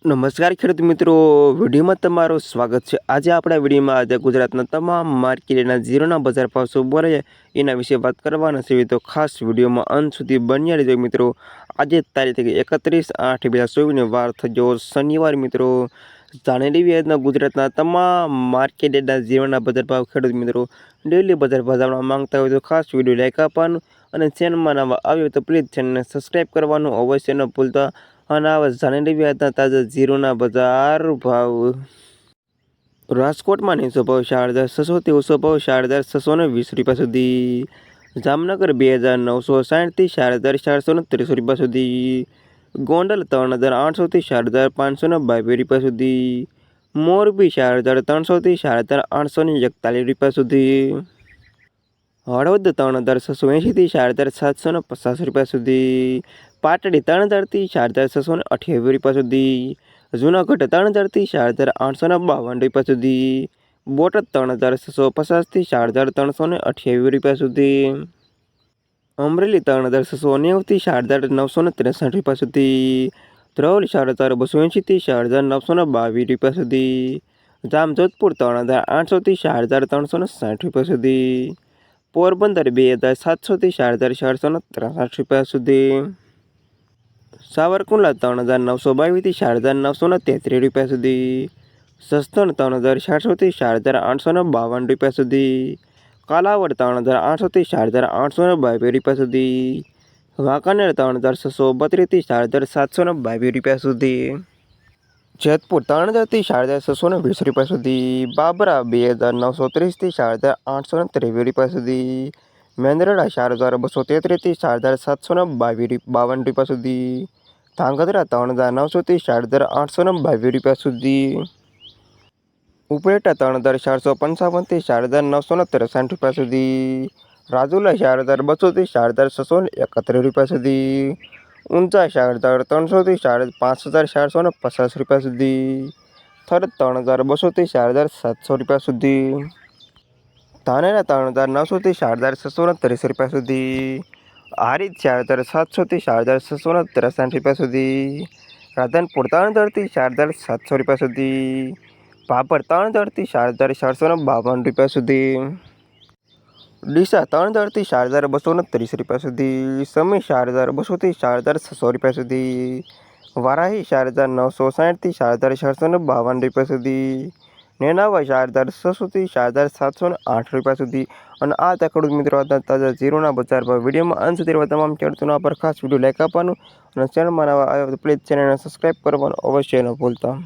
નમસ્કાર ખેડૂત મિત્રો, વિડીયોમાં તમારું સ્વાગત છે. આજે આપણા વિડીયોમાં આજે ગુજરાતના તમામ માર્કેટના ઝીરોના બજાર ભાવ શું બોલે એના વિશે વાત કરવાના છે. તો ખાસ વિડીયોમાં અંત સુધી બન્યા રહેજો મિત્રો. આજે તારીખ એકત્રીસ આઠ બે હજાર વાર થયો શનિવાર મિત્રો. જાણી લેવી આજના ગુજરાતના તમામ માર્કેટના ઝીરોના બજાર ભાવ ખેડૂત મિત્રો. ડેલી બજાર ભાવ જાણવા માંગતા હોય તો ખાસ વીડિયો લાઈક આપવાનું અને ચેનલમાં નવા આવ્યો તો પ્લીઝ ચેનલને સબસ્ક્રાઈબ કરવાનું અવશ્ય ન ભૂલતા. અને આ જાણી આજના તાજા ઝીરોના બજાર ભાવ. રાજકોટમાં નીચો ભાવ ચાર હજાર છસોથી ઊંચો ભાવ ચાર હજાર છસો ને વીસ રૂપિયા સુધી. જામનગર બે હજાર નવસો સાઠથી ચાર હજાર ચારસો ને ત્રીસો રૂપિયા સુધી. ગોંડલ ત્રણ હજાર આઠસોથી ચાર હજાર પાંચસો ને બાવીસ રૂપિયા સુધી. મોરબી ચાર હજાર ત્રણસોથી ચાર હજાર આઠસો ને એકતાલીસ રૂપિયા સુધી. હળવદ ત્રણ હજાર છસો એંશીથી ચાર હજાર સાતસો ને પચાસ રૂપિયા સુધી. પાટડી ત્રણ હજારથી ચાર હજાર છસો ને અઠ્યાવીસ રૂપિયા સુધી જૂનાગઢ ત્રણ હજારથી ચાર હજાર આઠસો ને બાવન રૂપિયા સુધી બોટાદ ત્રણ હજાર છસો પચાસથી ચાર હજાર ત્રણસો ને અઠ્યાવીસ રૂપિયા સુધી અમરેલી ત્રણ હજાર છસો નેવુંથી ચાર હજાર નવસો ને ત્રેસઠ રૂપિયા સુધી ધ્રોલ ચાર હજાર બસો એંશીથી ચાર હજાર નવસો ને બાવીસ રૂપિયા સુધી જામજોધપુર ત્રણ હજાર આઠસોથી ચાર હજાર ત્રણસો ને સાઠ રૂપિયા સુધી પોરબંદર બે હજાર સાતસોથી ચાર હજાર ચારસો ને ત્રેસઠ રૂપિયા સુધી સાવરકુંડલા ત્રણ હજાર નવસો બાવીસથી ચાર હજાર નવસો ને તેત્રીસ રૂપિયા સુધી. સસ્તણ ત્રણ હજાર સાતસોથી ચાર હજાર આઠસો ને બાવન રૂપિયા સુધી. કાલાવડ ત્રણ હજાર આઠસોથી ચાર હજાર આઠસો ને બાવીસ રૂપિયા સુધી. વાંકાનેર ત્રણ હજાર છસો બત્રીસથી ચાર હજાર સાતસો ને બાવીસ રૂપિયા સુધી. જેતપુર ત્રણ હજારથી ચાર હજાર છસો ને વીસ રૂપિયા સુધી. બાબરા બે હજાર નવસો ત્રીસથી ચાર હજાર આઠસો ને ત્રેવીસ રૂપિયા સુધી. મેંદરડા ચાર હજાર બસો તેત્રીસથી ચાર હજાર સાતસો ને બાવીસ બાવન રૂપિયા સુધી. ધાંગધ્રા ત્રણ હજાર નવસોથી ચાર હજાર આઠસો ને બાવીસ રૂપિયા સુધી. ઉપરેટા ત્રણ હજાર ચારસો પંચાવનથી ચાર હજાર નવસો ને ત્રેસઠ રૂપિયા સુધી. રાજુલા ચાર હજાર બસોથી ચાર હજાર છસો ને એકત્રીસ રૂપિયા સુધી. ઊંચા ચાર હજાર ત્રણસોથી ચાર પાંચ હજાર ચારસો ને પચાસ રૂપિયા સુધી. થર ત્રણ હજાર બસોથી ચાર હજાર સાતસો રૂપિયા સુધી. ધાનેરા ત્રણ હજાર નવસોથી ચાર હજાર છસો ત્રીસ રૂપિયા સુધી. હારી ચાર હજાર સાતસોથી ચાર હજાર છસો ત્રેસાઠ રૂપિયા સુધી. રાધનપુર ત્રણ હજારથી ચાર હજાર સાતસો રૂપિયા સુધી. પાપડ ત્રણ હજારથી ચાર હજાર ચારસો બાવન રૂપિયા સુધી. ડીસા ત્રણ હજારથી ચાર હજાર બસો ત્રીસ રૂપિયા સુધી. સમી ચાર હજાર બસોથી ચાર હજાર છસો રૂપિયા સુધી. વારાહી ચાર હજાર નવસો સાઠથી ચાર હજાર ચારસો બાવન રૂપિયા સુધી. નેનાવા ચાર હજાર સુધી, ચાર હજાર સાતસો ને આઠ રૂપિયા સુધી. અને આ તકડું મિત્રો હતા તાજા ઝીરોના બજાર પર વિડીયોમાં અંત સુધી તમામ ખેડૂતોના પર ખાસ વીડિયો લાઈક આપવાનું અને ચેનલમાં નવા આવ્યો તો પ્લીઝ ચેનલને સબસ્ક્રાઈબ કરવાનું અવશ્ય ન ભૂલતા.